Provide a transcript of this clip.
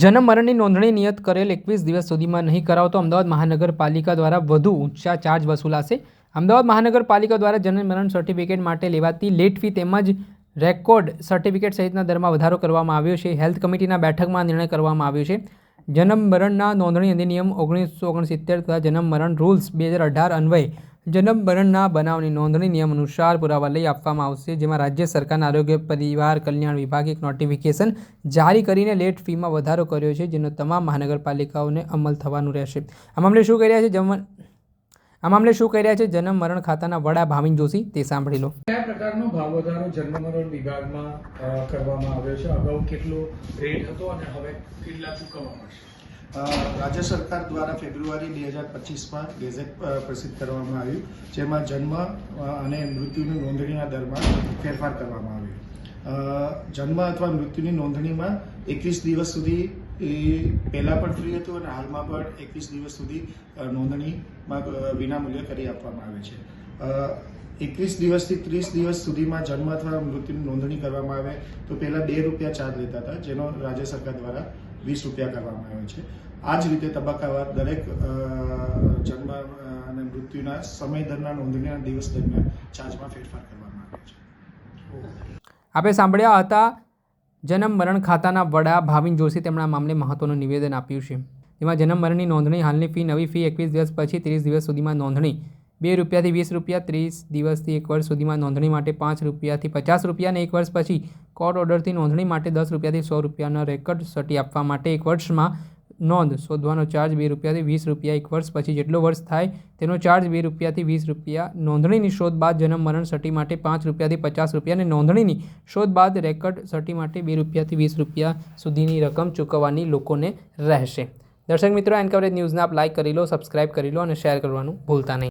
જન્મ મરણની નોંધણી નિયત કરેલ એકવીસ દિવસ સુધીમાં નહીં કરાવો તો અમદાવાદ મહાનગરપાલિકા દ્વારા વધુ ઊંચા ચાર્જ વસૂલાશે. અમદાવાદ મહાનગરપાલિકા દ્વારા જન્મ મરણ સર્ટિફિકેટ માટે લેવાતી લેટ ફી તેમજ રેકોર્ડ સર્ટિફિકેટ સહિતના દરમાં વધારો કરવામાં આવ્યો છે. હેલ્થ કમિટીના બેઠકમાં નિર્ણય કરવામાં આવ્યો છે. જન્મ મરણના નોંધણી અધિનિયમ ઓગણીસો ઓગણસિત્તેર તથા જન્મ મરણ રૂલ્સ બે હજાર અઢાર અન્વયે જન્મ મરણના બનાવની નોંધણી નિયમ અનુસાર પુરાવા લઈ આપવામાં આવશે જેમાં રાજ્ય સરકારના આરોગ્ય પરિવાર કલ્યાણ વિભાગે એક નોટિફિકેશન જારી કરીને લેટ ફીમાં વધારો કર્યો છે જેનો તમામ મહાનગરપાલિકાઓને અમલ થવાનું રહેશે. આ મામલે શું કહી રહ્યા છે જમ આ મામલે શું કહી રહ્યા છે જન્મ મરણ ખાતાના વડા ભાવિન જોશી? તે સાંભળી લો. કયા પ્રકારનો ભાવ વધારો જન્મ મરણ વિભાગમાં કરવામાં આવ્યો છે? અગાઉ કેટલો રેટ હતો અને હવે કેટલા ચૂકવવા અ, રાજ્ય સરકાર દ્વારા ફેબ્રુઆરી બે હજાર પચીસમાં ગેઝેટ પ્રસિદ્ધ કરવામાં આવ્યું, જેમાં જન્મ અને મૃત્યુની નોંધણીના દરમાં ફેરફાર કરવામાં આવ્યો. જન્મ અથવા મૃત્યુની નોંધણીમાં એકવીસ દિવસ સુધી એ પહેલાં પણ ફ્રી હતું અને હાલમાં પણ એકવીસ દિવસ સુધી નોંધણીમાં વિનામૂલ્ય કરી આપવામાં આવે છે. એકવીસ દિવસથી ત્રીસ દિવસ સુધીમાં જન્મ અથવા મૃત્યુની નોંધણી કરવામાં આવે તો પહેલાં બે રૂપિયા ચાર્જ લેતા હતા, જેનો રાજ્ય સરકાર દ્વારા વીસ રૂપિયા કરવામાં આવે છે. આ જ રીતે તબક્કાવાર દરેક જન્મ અને મૃત્યુના સમય દરમિયાન નોંધણીના દિવસ દરમિયાન ચાર્જમાં ફેરફાર કરવામાં આવે છે. આપણે સાંભળ્યા હતા, જન્મ મરણ ખાતાના વડા ભાવિન જોશી તેમણે આ મામલે મહત્વનું નિવેદન આપ્યું છે. જેમાં જન્મ મરણની નોંધણી, હાલની ફી, નવી ફી એકવીસ દિવસ પછી ત્રીસ દિવસ સુધીમાં નોંધણી બે રૂપિયાથી વીસ રૂપિયા, ત્રીસ દિવસથી એક વર્ષ સુધીમાં નોંધણી માટે પાંચ રૂપિયાથી પચાસ રૂપિયા અને એક વર્ષ પછી કોર્ટ ઓર્ડરથી નોંધણી માટે દસ રૂપિયાથી સો રૂપિયાનો રેકર્ડ સટી આપવા માટે એક વર્ષમાં નોંધ શોધવાનો ચાર્જ બે રૂપિયાથી વીસ રૂપિયા, એક વર્ષ પછી જેટલો વર્ષ થાય તેનો ચાર્જ બે રૂપિયાથી વીસ રૂપિયા. નોંધણીની શોધ બાદ જન્મ મરણ સટી માટે પાંચ રૂપિયાથી પચાસ રૂપિયા અને નોંધણીની શોધ બાદ રેકર્ડ સટી માટે બે રૂપિયાથી વીસ રૂપિયા સુધીની રકમ ચૂકવવાની લોકોને રહેશે. દર્શક મિત્રો એન કવરેજ ન્યૂઝને આપ લાઇક કરી લો સબસ્ક્રાઇબ કરી લો અને શેર કરવાનું ભૂલતા નહીં.